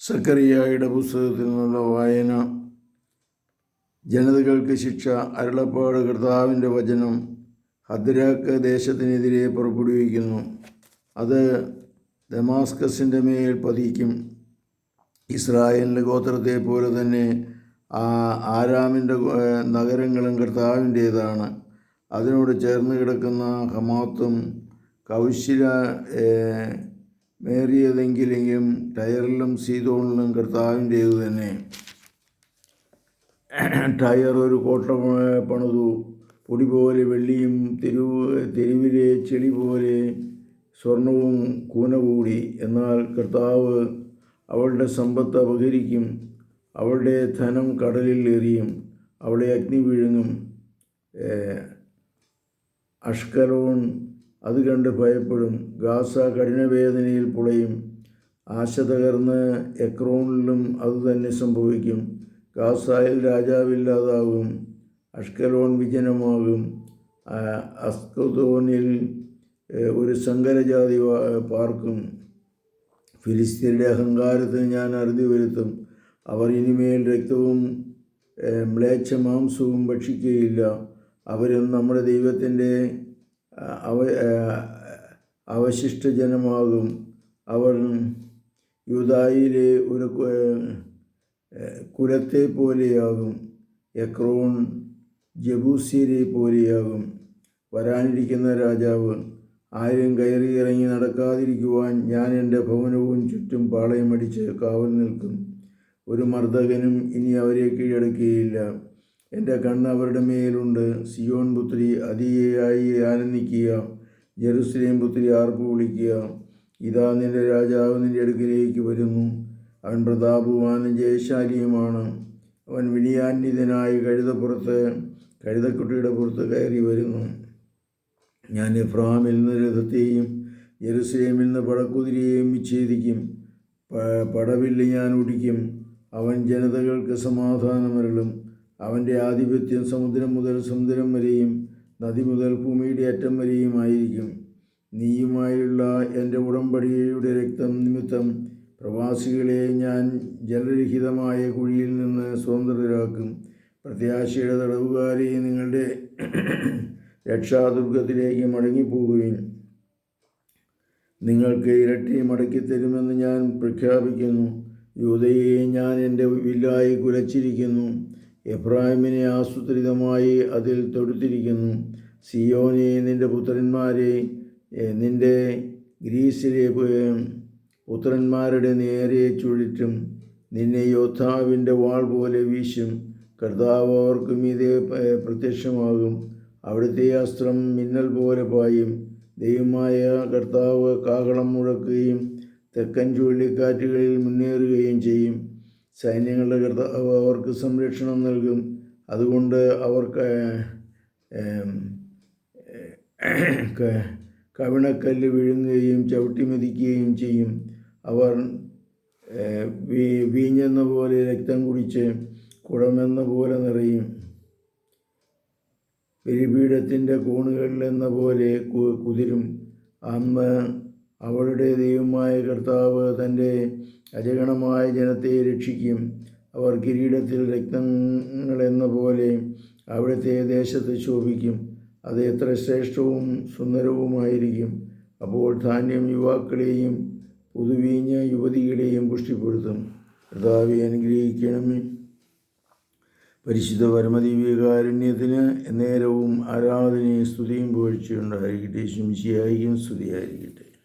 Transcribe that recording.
സക്കറിയായുടെ പുസ്തകത്തിൽ നിന്നുള്ള വായന ജനതകൾക്ക് ശിക്ഷ അരുളപ്പാട് കർത്താവിന്റെ വചനം ഹദ്രാക്ക് ദേശത്തിനെതിരെ പുറപ്പെടുവിക്കുന്നു. അത് ദമാസ്കസിന്റെ മേൽ പതിക്കും. ഇസ്രായേലിന്റെ ഗോത്രത്തെ പോലെ തന്നെ ആ ആരാമിന്റെ നഗരങ്ങളും കർത്താവിന്റേതാണ്. അതിനോട് ചേർന്ന് കിടക്കുന്ന ഹമാത്തും കൗശല ഏഹ്, മേറിയതെങ്കിലും ടയറിലും സീതോണിലും കർത്താവിന്റെ ഇത് തന്നെ. ടയർ ഒരു കോട്ട പണിതു. പൊടി പോലെ വെള്ളിയും തെരുവ് തെരുവിലെ ചെളി പോലെ സ്വർണവും കൂന കൂടി. എന്നാൽ കർത്താവ് അവളുടെ സമ്പത്ത് അപഹരിക്കും. അവളുടെ ധനം കടലിൽ എറിയും. അവളെ അഗ്നി വിഴുങ്ങും. അഷ്കലോൺ അത് കണ്ട് ഭയപ്പെടും. ഗാസ കഠിനവേദനയിൽ പുളയും. ആശ തകർന്ന് എക്രോണിലും അതുതന്നെ സംഭവിക്കും. ഗാസായിൽ രാജാവില്ലാതാകും. അഷ്കലോൺ വിജനമാകും. അസ്കോതോണിൽ ഒരു സങ്കരജാതി പാർക്കും. ഫിലിസ്തീനയുടെ അഹങ്കാരത്തിന് ഞാൻ അറുതി വരുത്തും. അവർ ഇനിമേൽ രക്തവും മ്ലേച്ഛ മാംസവും ഭക്ഷിക്കുകയില്ല. അവരും നമ്മുടെ ദൈവത്തിന്റെ അവ അവശിഷ്ടജനമാകും. അവശിഷ്ട അവർ യുദായിലെ ഒരു കുലത്തെ പോലെയാകും എക്രോൺ ജബൂസിയരെ പോലെയാകും. വരാനിരിക്കുന്ന രാജാവ് ആരും കയറി ഇറങ്ങി നടക്കാതിരിക്കുവാൻ ഞാൻ എന്റെ ഭവനവും ചുറ്റും പാളയമടിച്ച് കാവൽ നിൽക്കും. ഒരു മർദ്ദകനും ഇനി അവരെ കീഴടക്കുകയില്ല. എന്റെ കണ്ണ് അവരുടെ മേലുണ്ട്. സിയോൺ പുത്രി അതിയായി ആനന്ദിക്കുക. ജെറുസലേം പുത്രി ആർപ്പ് വിളിക്കുക. ഇതാ നിന്റെ രാജാവ് നിന്റെ അടുക്കിലേക്ക് വരുന്നു. അവൻ പ്രതാപവാനും ജയശാലിയുമാണ്. അവൻ വിനിയാന്വിതനായി കഴുതപ്പുറത്ത് കഴുതക്കുട്ടിയുടെ പുറത്ത് കയറി വരുന്നു. ഞാൻ എഫ്രാമിൽ നിന്ന് രഥത്തെയും ജെറുസലേമിൽ നിന്ന് പടക്കുതിരയെയും വിച്ഛേദിക്കും. പടവില്ല് ഞാൻ ഒടിക്കും അവൻ ജനതകൾക്ക് സമാധാനമരളും. അവന്റെ ആധിപത്യം സമുദ്രം മുതൽ സമുദ്രം വരെയും നദി മുതൽ ഭൂമിയുടെ അറ്റം വരെയും ആയിരിക്കും. നീയുമായുള്ള എന്റെ ഉടമ്പടിയുടെ രക്തം നിമിത്തം പ്രവാസികളെ ഞാൻ ജലരഹിതമായ കുഴിയിൽ നിന്ന് സ്വതന്ത്രരാക്കും. പ്രത്യാശയുടെ തടവുകാരെ നിങ്ങളുടെ രക്ഷാദുർഗത്തിലേക്ക് മടങ്ങിപ്പോകുവിൻ. നിങ്ങൾക്ക് ഇരട്ടി മടക്കി തരുമെന്ന് ഞാൻ പ്രഖ്യാപിക്കുന്നു. യൂതയെ ഞാൻ എന്റെ വില്ലായി കുലച്ചിരിക്കുന്നു. എബ്രാഹിമിനെ ആസൂത്രിതമായി അതിൽ തൊടുത്തിരിക്കുന്നു. സിയോനെ നിന്റെ പുത്രന്മാരെ നിന്റെ ഗ്രീസിലെ പുത്രന്മാരുടെ നേരെ ചുഴറ്റും. നിന്നെ യോദ്ധാവിന്റെ വാൾ പോലെ വീശും. കർത്താവ് അവർക്ക് പ- പ്രത്യക്ഷമാകും. അവിടുത്തെ അസ്ത്രം മിന്നൽ പോലെ പായും. ദൈവമായ കർത്താവ് കാഹളം മുഴക്കുകയും തെക്കൻ ചുഴലിക്കാറ്റുകളിൽ മുന്നേറുകയും ചെയ്യും. സൈന്യങ്ങളുടെ കൃത അവർക്ക് സംരക്ഷണം നൽകും. അതുകൊണ്ട് അവർക്ക് കവിണക്കല്ല് വിഴുങ്ങുകയും ചവിട്ടി മെതിക്കുകയും ചെയ്യും. അവർ വീഞ്ഞെന്ന പോലെ രക്തം കുടിച്ച് കുടമെന്ന പോലെ നിറയും. ബലിപീഠത്തിന്റെ കോണുകളിൽ എന്ന പോലെ കുതിരും. അന്ന് അവളുടെ ദൈവമായ കർത്താവ് തന്റെ അജഗണമായ ജനത്തെ രക്ഷിക്കും. അവർ കിരീടത്തിൽ രക്തങ്ങളെന്ന പോലെ അവിടുത്തെ ദേശത്ത് ശോഭിക്കും. അത് എത്ര ശ്രേഷ്ഠവും സുന്ദരവുമായിരിക്കും. അപ്പോൾ ധാന്യം യുവാക്കളെയും പുതുവീഞ്ഞ യുവതികളെയും പുഷ്ടിപ്പെടുത്തും. കർത്താവെ അനുഗ്രഹിക്കണമേ. പരിശുദ്ധ പരമദിവ്യകാരുണ്യത്തിന് നേരവും ആരാധനയും സ്തുതിയും പുകഴ്ചയുണ്ടായിരിക്കട്ടെ ശുംശിയായിരിക്കും സ്തുതിയായിരിക്കട്ടെ.